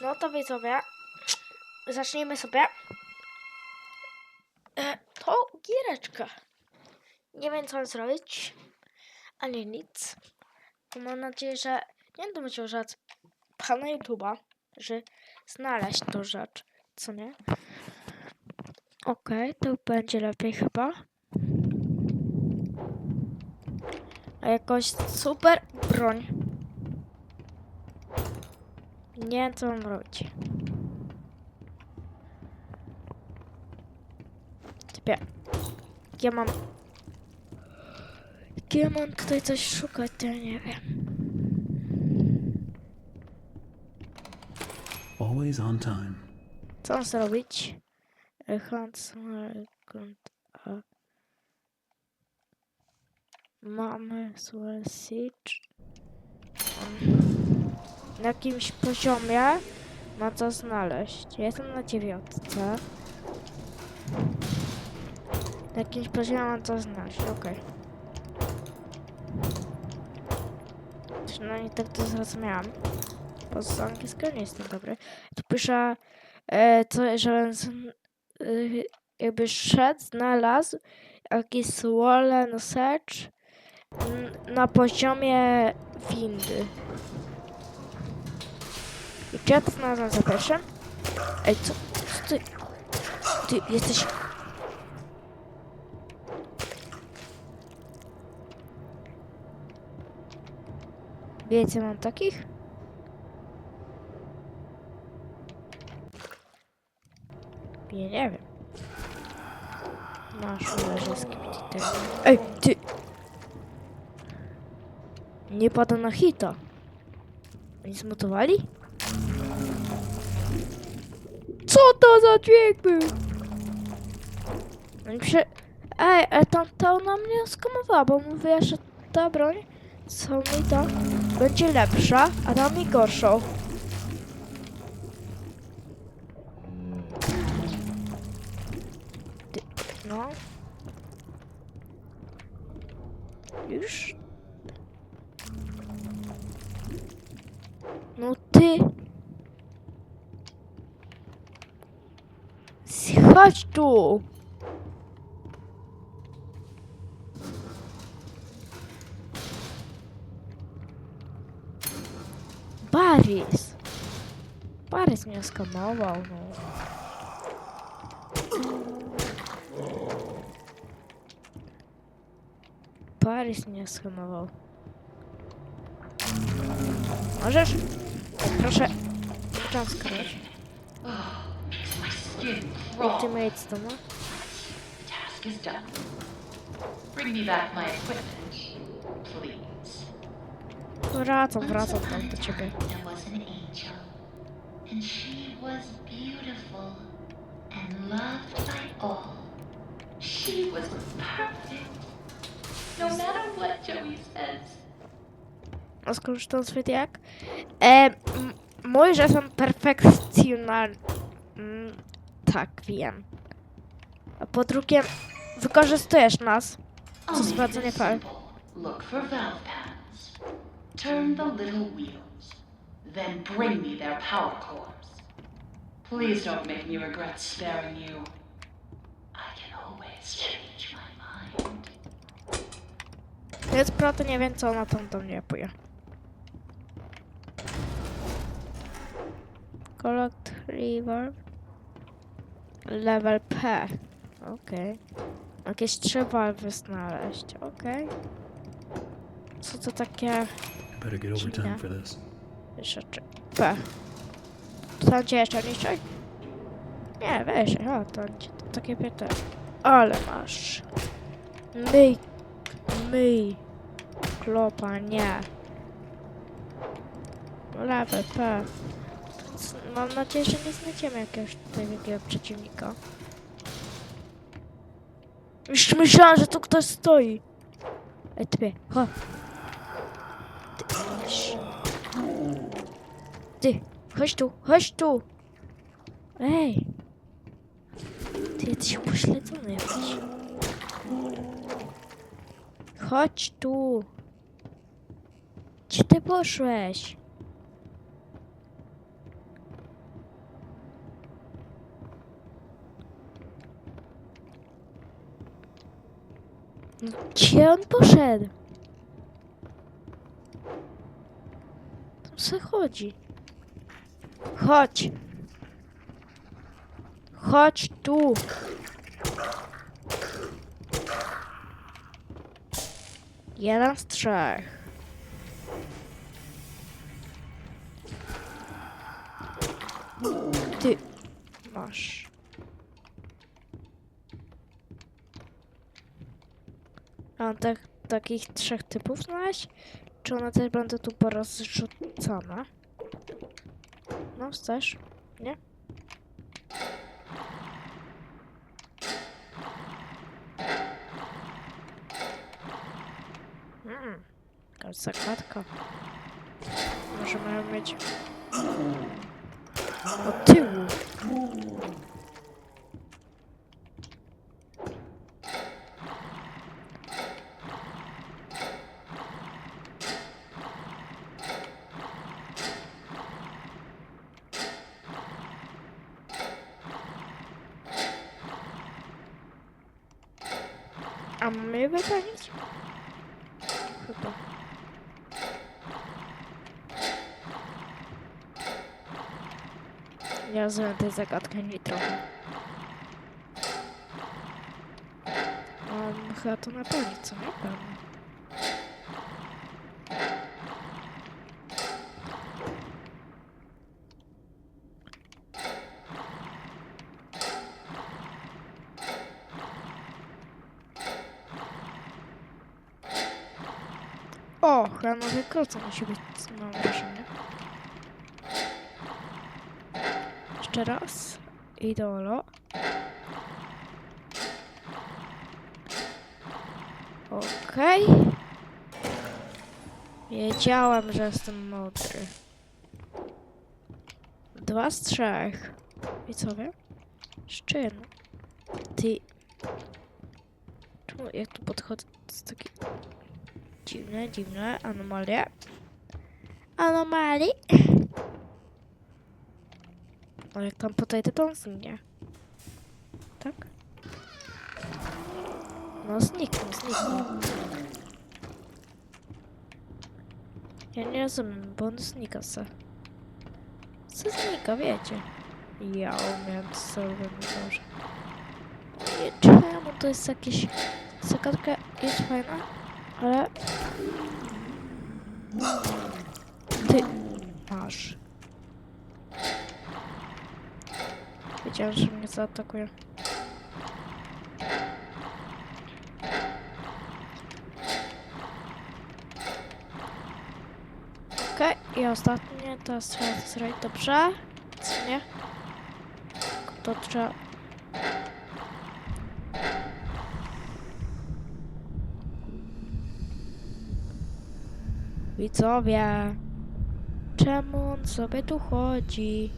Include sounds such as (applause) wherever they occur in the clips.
No to widzowie, zacznijmy sobie e, tą giereczkę. Nie wiem co mam zrobić, ani nic. To mam nadzieję, że nie będę musiał żać pana YouTube'a, że znaleźć tą rzecz, co nie? Okej, to będzie lepiej chyba. A jakoś super broń. Nie wiem co mam robić. Typie. Ja mam... Ja mam tutaj coś szukać, to ja nie wiem. Always on time. Co mam zrobić? Hunt a Mamy Swell Siege. Na jakimś poziomie ma co znaleźć. Jestem na dziewiątce. Na jakimś poziomie mam co znaleźć, okej. Przynajmniej tak to zrozumiałam. Bo z angielskiego nie jestem dobry. Tu pisze, e, co, że z, e, jakby szedł, znalazł jakiś swollen search na poziomie windy. Ej, co, co ty? Ty jesteś... Wiecie, mam takich? Nie, nie wiem. Masz leży z Ej, ty! Nie pada na hita. Oni zmutowali? Co to za dźwięk był? Przy... Ej, e, tam to na mnie skamowała, bo mówiła, że ta broń, co mi to, będzie lepsza, a da mi gorszą. Chodź tu. Baris. Baris mnie skamował, no. Paris mnie skamował. Możesz? Proszę. Czas skrać. My skin crawl. Ultimate stoma. Task is done. Bring me back my equipment, please. Wracam, wracam tam do ciebie. There was an angel, and she was beautiful and loved by all. She was perfect. No matter what Joey says. A skoro już to zbyt jak? E, m- mój, że są perfekcjonalni. Tak, wiem. A po drugie, wykorzystujesz nas. Make sprawdzenie fal. Look for valve pads. Turn the little wheels. Then bring me their power cores. Please don't make me regret sparing you. I can always change my mind. Więc proto nie wiem, co na tą do mnie poje. Collect River. Level P. Okej. Jakieś trzy walwy znaleźć. Okej. Co to takie Better get overtime for this. rzeczy? P. Cię jeszcze niżej? Nie, weź, o, to, to takie pytanie. Ale masz. Myj. Myj. Klopa, nie. Level P. Mam nadzieję, że nie znajdziemy jakiegoś tutaj wielkiego przeciwnika. Już myślałam, że tu ktoś stoi. Ej. Ty, chodź. Ty, chodź tu, chodź tu. Ej. Ty jesteś upośledzony jakiś. Chodź tu. Gdzie ty poszłeś? Gdzie on poszedł? Tam se chodzi. Chodź. Chodź tu. Jeden z trzech. Ty masz. On tak, takich trzech typów znaleźć? Czy one też będą tu porozrzucane? No, chcesz? Nie? Mm, jakaś zakładka. Może mieć od tyłu. A je wypełnić? Chyba. Nie rozumiem tej zagadki ani trochę. Mam chyba to napełnić, co nie? Pewnie. O, chyba nowy kroca musi być, mam wrażenie. Jeszcze raz. Idolo. Okej. Wiedziałem, że jestem mądry. Dwa z trzech. I co wiem? Jedno. Ty. Czemu jak tu podchodzę? To jest takie dziwne, dziwne anomalie. Anomalii. No jak tam podejdę, to on zniknie. Tak? No zniknął, zniknął. Ja nie rozumiem, bo on znika se. Co znika, wiecie? Ja umiem sobie może. Nie czemu to jest jakieś... Zagadka jest fajna, ale... Ty masz. Wiedziałem, że mnie zaatakuje. Okej, i ostatnie, teraz trzeba to zrobić dobrze. Co nie? To trzeba... Widzowie, czemu on sobie tu chodzi?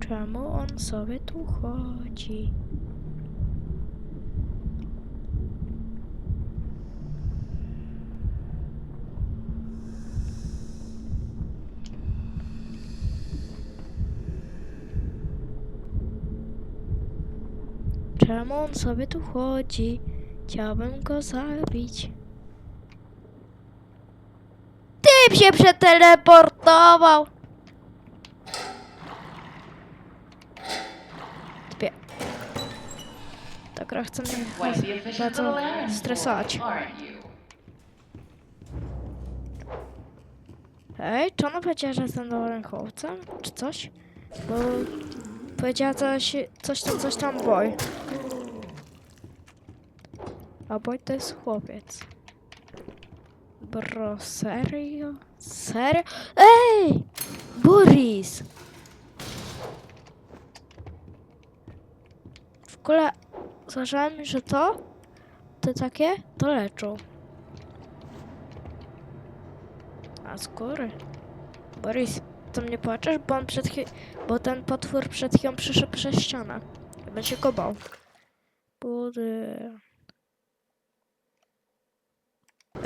Czemu on sobie tu chodzi? Czemu on sobie tu chodzi? Chciałbym go zabić. Typ się przeteleportował! Typie. Ta gra chce mnie bardzo stresować. Ej, czy ona powiedziała, że jestem dobrym chłopcem? Czy coś? Bo powiedziała coś, coś tam, coś tam. A to jest chłopiec. Bro, serio? Serio? Ej! Boris! W ogóle słyszałem, że to, te takie, to leczą. A skóry? Boris, to mnie płaczesz, bo on przed bo ten potwór przed chwilą przyszedł przez ścianę. Się go bał. Budy.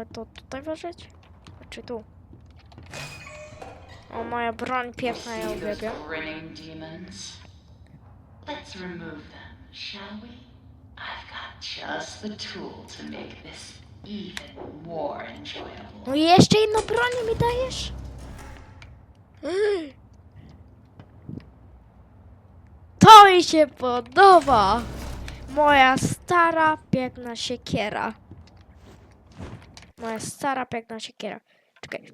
Mamy to tutaj włożyć? Czy tu? O, moja broń piękna, ja uwielbiam. Let's remove them, shall we? I've got just the tool to make this even more enjoyable. No i jeszcze jedną broń mi dajesz? To mi się podoba! Moja stara, piękna siekiera. Moja stara, piękna siekiera. Czekaj.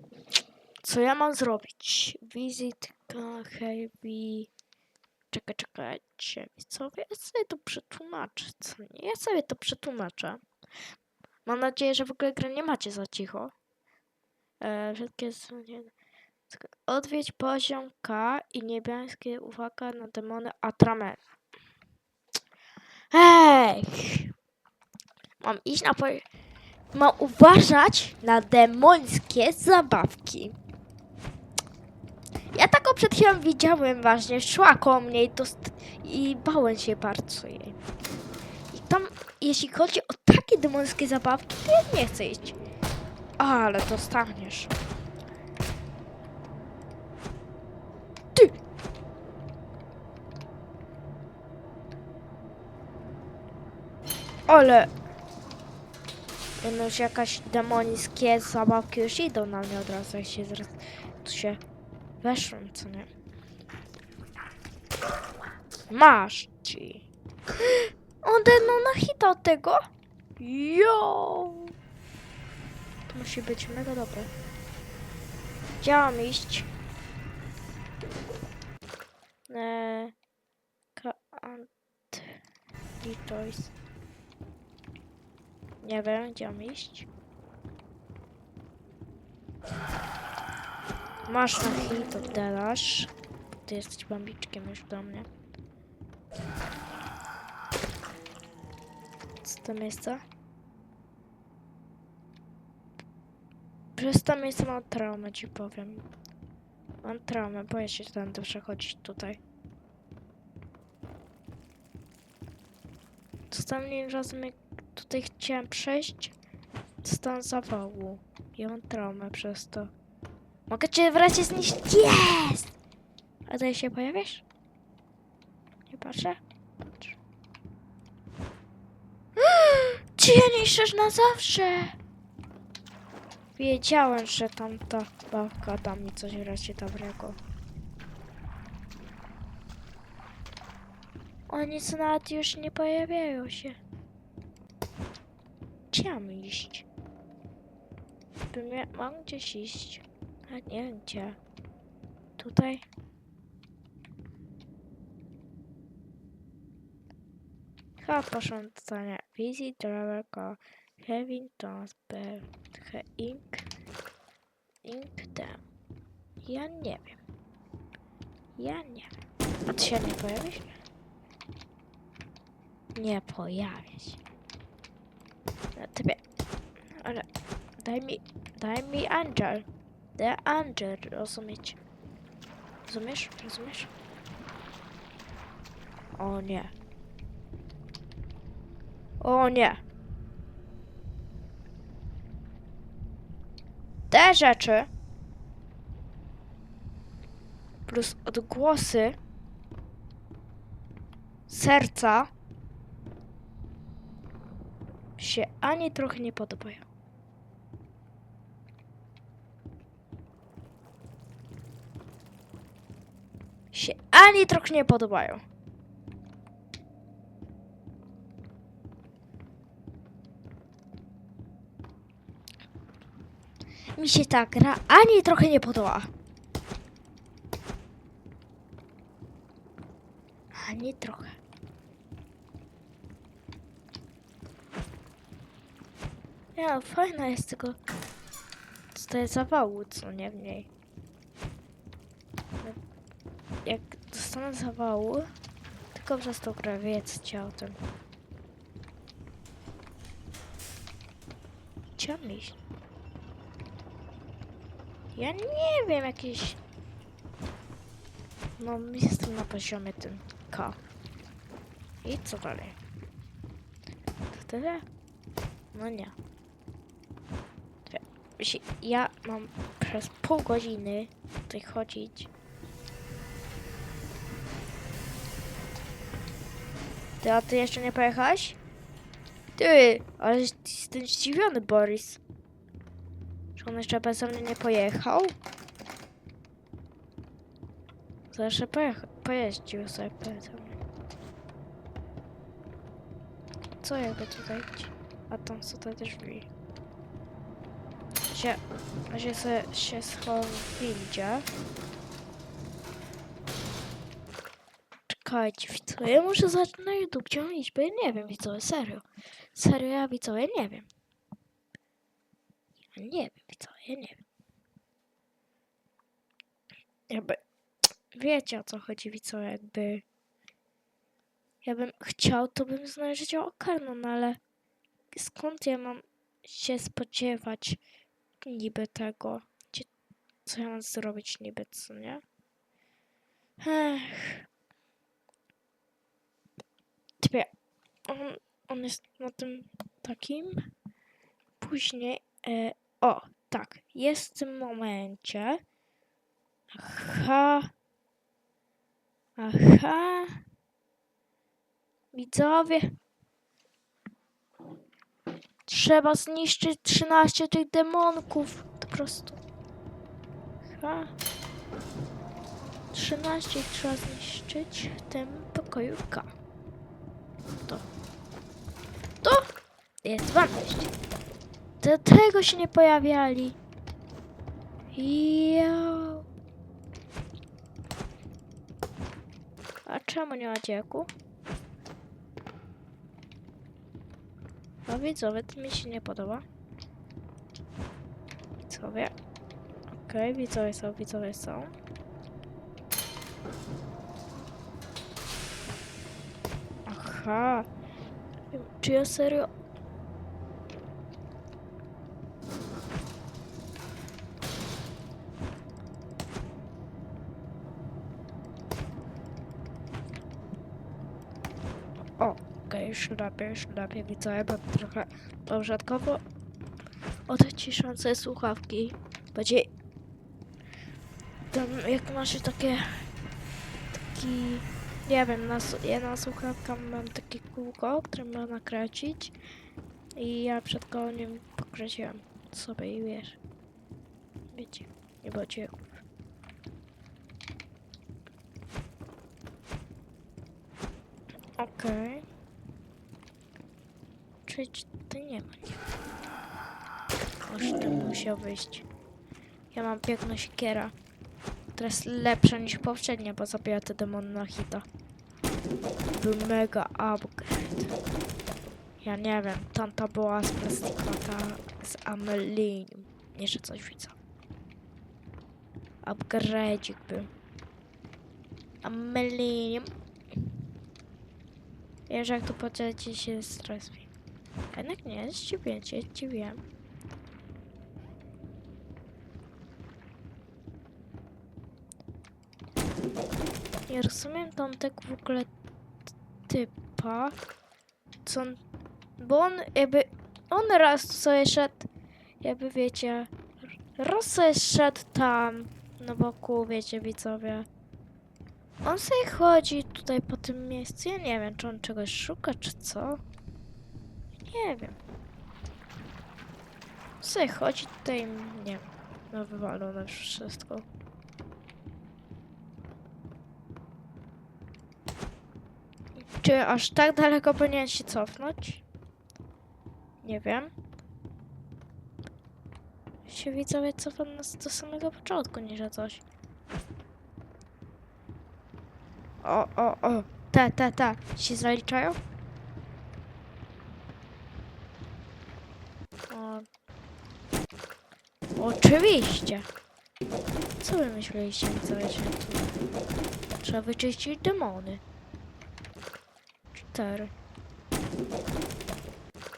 Co ja mam zrobić? Wizytka, heavy... Czekaj, czekajcie. Co ja sobie to przetłumaczę, co nie? Ja sobie to przetłumaczę. Mam nadzieję, że w ogóle gra nie macie za cicho. Wszystkie są nie... Odwiedź poziom K i niebieskie uwaga na demony Atramena. Ej! Mam iść na po... Mam uważać na demońskie zabawki. Ja taką przed chwilą widziałem właśnie, szła koło mnie i, i bałem się bardzo jej. I tam, jeśli chodzi o takie demońskie zabawki, to ja nie chcę iść. Ale dostaniesz. Ty! Ale... No już jakaś zabawki już idą na mnie od razu, jak się zaraz tu się weszłem, co nie? Masz ci. (gasps) On no na hita od tego? Jo! To musi być mega dobre. Mam iść? Eee, Kant... Rejoice. Nie wiem, gdzie mam iść. Masz na hit, oddalasz. Ty jesteś bambiczkiem już do mnie. Co to miejsce? Przez to miejsce mam traumę, ci powiem. Mam traumę, boję się tam przechodzić tutaj. Ostatnim razem jak tutaj chciałem przejść, stan zawału. I mam traumę przez to. Mogę cię wreszcie zniszczyć? Jest! A tutaj się pojawisz? Nie patrzę? Patrz. (gasps) Czy niszczysz na zawsze? Wiedziałem, że tamta babka da mi coś wreszcie dobrego. Oni co nawet już nie pojawiają się. Mam iść? Bym ja, mam gdzieś iść. A nie gdzie. Tutaj? Chyba poszłam. Visit Driver Call. Kevin Transfer. He Ink. Ink Dem. Ja nie wiem. Ja nie wiem. A ty się nie pojawisz? Nie pojawia się. Ja tobie. Ale daj mi. Daj mi Angel. The Angel, rozumieć. Rozumiesz? Rozumiesz? O nie. O nie. Te rzeczy plus odgłosy serca się ani trochę nie podobają. Się ani trochę nie podobają. Mi się ta gra ani trochę nie podoba. Ani trochę. Ja, fajna jest tylko... Jest zawału, co nie w niej. Jak dostanę zawału, tylko przez tą grę, wiedzcie o tym. Chciałam iść. Ja nie wiem, jakiś... No, jestem na poziomie tym K. I co dalej? To tyle? No nie. Ja mam przez pół godziny tutaj chodzić. Ty, a ty jeszcze nie pojechałeś? Ty, ale jestem zdziwiony, Boris. Czy on jeszcze beze mnie nie pojechał? Zawsze pojecha- pojeździł sobie mnie. Co jakby tutaj? A tam są te drzwi. Się, się, się windzie. Czekajcie, widzowie, ja muszę zacząć na YouTube, iść, bo ja nie wiem, widzowie, serio. Serio, ja widzowie, nie wiem. Ja nie wiem, widzowie, ja nie wiem. Jakby, wiecie o co chodzi, widzowie, jakby... Ja bym chciał, to bym znaleźć okarną, no ale skąd ja mam się spodziewać niby tego? Gdzie, co ja mam zrobić niby, co nie? Ech. Typie, on, on jest na tym takim. Później, e, o, tak, jest w tym momencie. Aha. Aha. Widzowie. Trzeba zniszczyć 13 tych demonków. Po prostu. Ha. 13 ich trzeba zniszczyć w tym pokoju K. To. To jest 12. Do tego się nie pojawiali. Jo. A czemu nie ma dzieku? No widzowie, to mi się nie podoba. Widzowie. Okej, widzowie są, widzowie są. Aha. Czy ja serio... już lepiej widzę, bo trochę rzadkowo odciszące słuchawki. Będzie tam jak masz takie taki nie wiem, na, ja na słuchawkach mam takie kółko, które można kręcić i ja przed koniem pokręciłam sobie i wiesz, wiecie, nie dźwięków. Okej. Tutaj nie ma nic. Tu musiał wyjść. Ja mam piękną siekiera. która jest lepsza niż poprzednia, bo zabiła te demony na. Był mega upgrade. Ja nie wiem, tamta była z plastiku, a ta z amelinium. Nie, że coś widzę. Upgrade'ik był. Amelinium. Wiesz, jak tu podzielicie się stres. Jednak nie, zdziwiłem cię, zdziwiłem. Nie rozumiem tamtego w ogóle typa, co on, bo on jakby, on raz sobie szedł, jakby wiecie, raz sobie szedł tam, na boku, wiecie, widzowie. On sobie chodzi tutaj po tym miejscu, ja nie wiem, czy on czegoś szuka, czy co. Nie wiem. Sobie chodzi tutaj, nie no wywalone wszystko. Czy aż tak daleko powinien się cofnąć? Nie wiem. Się widzowie cofam nas do samego początku, nie że coś. O, o, o. Te, te, te. Się zaliczają? O. Oczywiście. Co wy myśleliście, że tu trzeba wyczyścić demony? 4.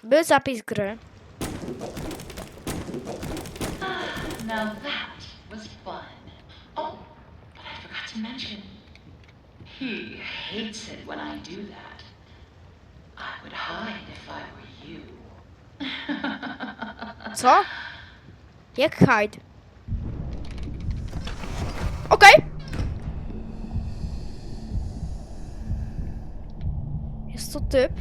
Był zapis gry. Now that was fun. Oh, but I forgot to mention. He hates it when I do that. I would hide if I were you. (laughs) Co? Jak hide? Okej. Jest to typ.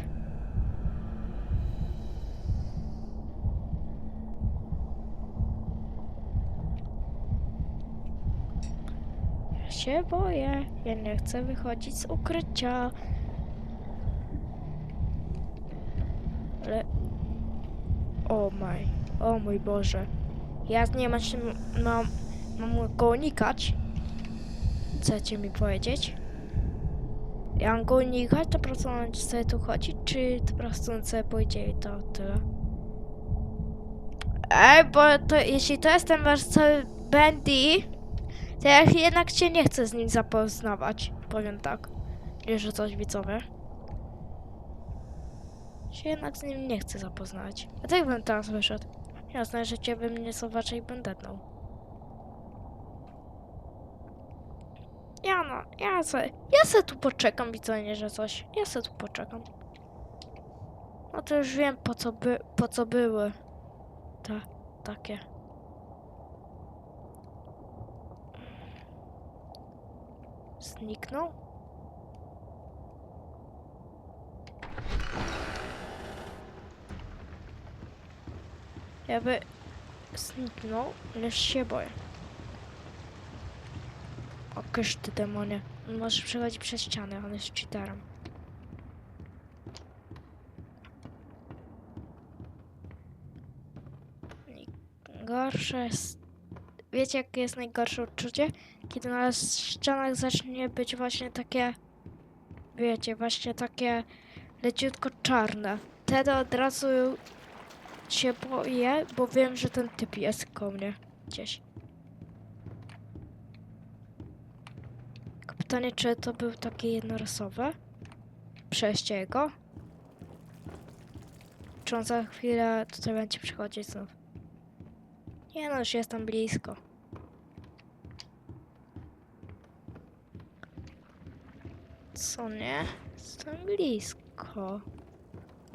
Ja się boję. Ja nie chcę wychodzić z ukrycia. Ale o maj, o mój Boże. Ja nie mam się, mam, mam go unikać. Chcecie mi powiedzieć? Ja mam go unikać, to po prostu on sobie tu chodzi, czy to po prostu on sobie pójdzie i to tyle? Ej, bo to, jeśli to jest ten wasz cały Bendy, to ja jednak się nie chcę z nim zapoznawać. Powiem tak. Jeszcze coś widzowie. Się jednak z nim nie chcę zapoznać. A tak bym teraz wyszedł. Jasne, że cię bym nie zobaczył i będę dał. Ja no, ja se, ja se tu poczekam, widzenie, że coś. Ja se tu poczekam. No to już wiem po co by, po co były te takie. Zniknął? Jakby zniknął, lecz się boję. O ty demonie. On może przez ścianę, on jest cheaterem. Gorsze jest... Wiecie jakie jest najgorsze uczucie? Kiedy na ścianach zacznie być właśnie takie... Wiecie, właśnie takie leciutko czarne. Wtedy od razu się boję, bo wiem, że ten typ jest koło mnie gdzieś. Pytanie, czy to był takie jednorazowe przejście jego? Czy on za chwilę tutaj będzie przychodzić znów? Nie no, już jestem blisko. Co nie? Jestem blisko.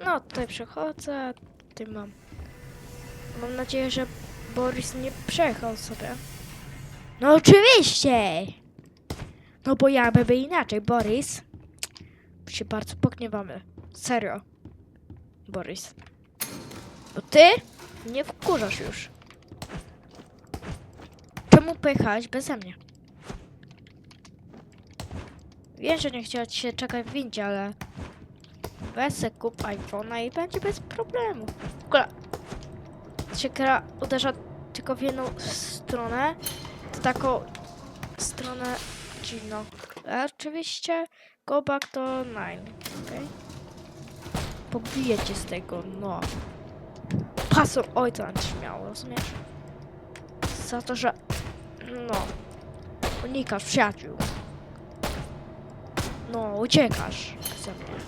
No, tutaj przechodzę, tutaj mam. Mam nadzieję, że Boris nie przejechał sobie. No oczywiście! No bo jakby inaczej, Boris. Się bardzo pogniewamy. Serio. Boris. Bo ty nie wkurzasz już. Czemu pojechałeś beze mnie? Wiem, że nie chciała ci się czekać w windzie, ale weź kup iPhone'a i będzie bez problemu. W ogóle się gra uderza tylko w jedną stronę, to taką stronę dziwną. A oczywiście go back to 9, okej? Pobiję cię z tego, no. Pasor ojca miał, rozumiesz? Za to, że... No. Unikasz przyjaciół. No, uciekasz ze mnie.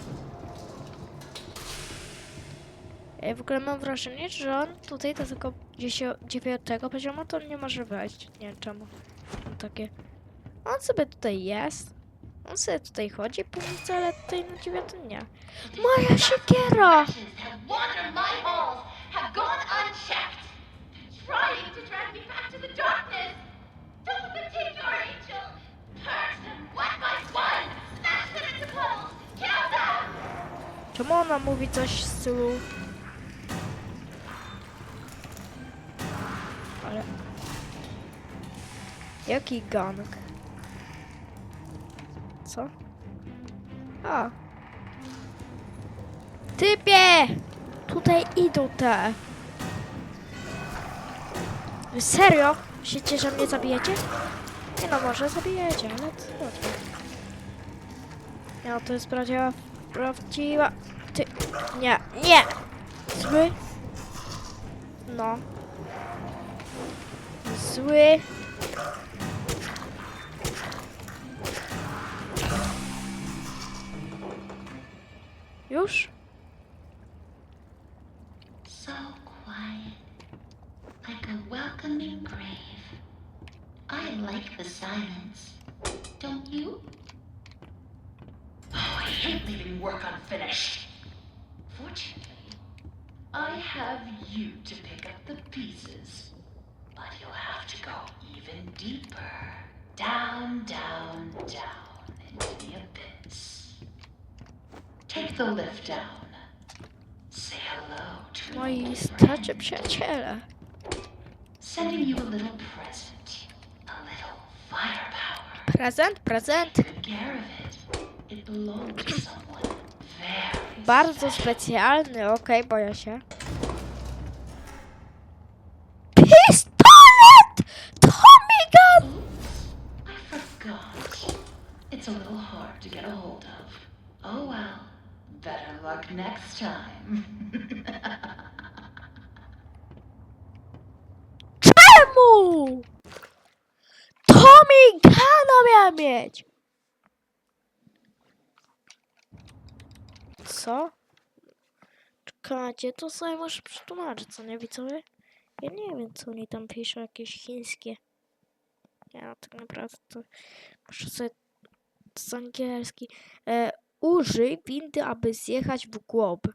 Ja w ogóle mam wrażenie, że on tutaj do tego 10 dziewiątego poziomu to nie może wejść. Nie wiem czemu. Mam takie. On sobie tutaj jest. On sobie tutaj chodzi po ulicy, ale tutaj na dziewiątym nie. Moja siekiera! actions have wandered my halls, have Ale... Jaki gang? Co? A. Typie! Tutaj idą te. Serio? Myślicie, że mnie zabijecie? Nie no, może zabijecie, ale to łatwo. Ja, to jest prawdziwa, prawdziwa... Ty... Nie, nie! Zły. No. Zły. Już? So quiet. Like a welcoming grave. I like the silence. Don't you? Oh, I hate leaving work unfinished. Fortunately, I have you to pick up the pieces. But you'll have to go even deeper. Down, down, down into the abyss. Take the lift down. Say hello to Moi przyjaciele. Sending you a little present. A little firepower. Prezent, prezent. Bardzo specjalny, okej, boję się. Pistolet! Tommy gun! I forgot. It's a little hard to get a hold of. Oh well. Better luck next time. Czemu? Tommy gana miał mieć! Co? Czekajcie, to sobie muszę przetłumaczyć, co nie widzowie? Ja nie wiem, co oni tam piszą, jakieś chińskie. Ja tak naprawdę to muszę sobie z angielski. E, użyj windy, aby zjechać w głąb.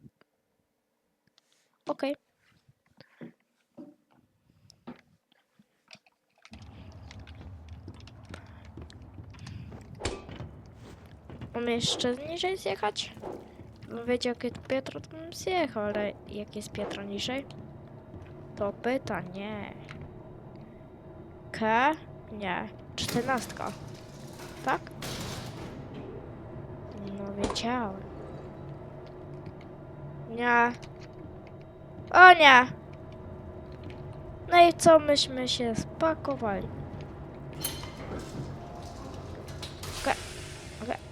Okej. Mam jeszcze niżej zjechać? Wiedział, jak jest Pietro, to bym zjechał, ale jak jest Pietro niżej? To pytanie. K? Nie. Czternastka. Tak? No wiedziałem. Nie. O nie! No i co myśmy się spakowali? Okej. Okej. Ej,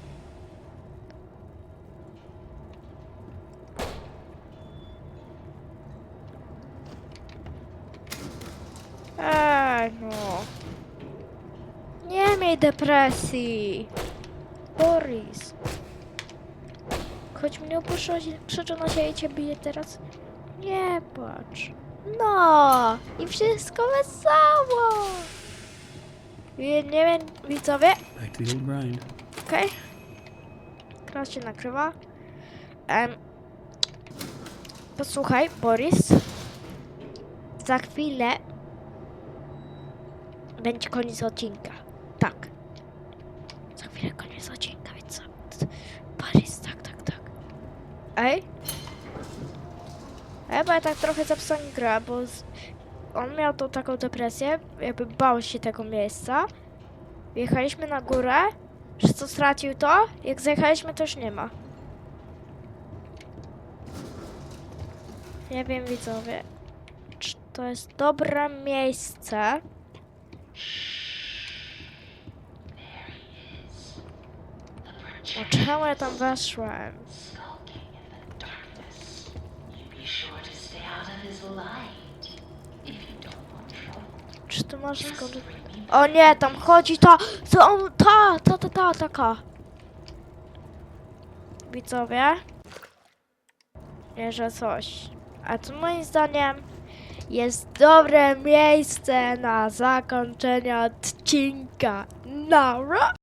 Depresji. Boris. Choć mnie opuszczać, przyczyna się i cię bije teraz. Nie płacz. No. I wszystko wesoło. Nie, wiem, widzowie. Back to the old grind. Okej. Teraz się nakrywa. Em, posłuchaj, Boris. Za chwilę będzie koniec odcinka. Chwilę koniec odcinka, więc co? Boris, tak, tak, tak. Ej? Ej, ja tak trochę zepsułem grę, bo z... on miał tą taką depresję, jakby bał się tego miejsca. Wjechaliśmy na górę, że co stracił to? Jak zjechaliśmy, to już nie ma. Nie wiem, widzowie, czy to jest dobre miejsce. The O czemu ja tam weszłem? skulking in the darkness. You be sure to stay out of his light. If you don't want trouble, Czy ty masz me O nie, tam chodzi ta... Co on... Ta, ta, ta, ta, taka. Widzowie? Wierzę coś. A to moim zdaniem jest dobre miejsce na zakończenie odcinka. Nara!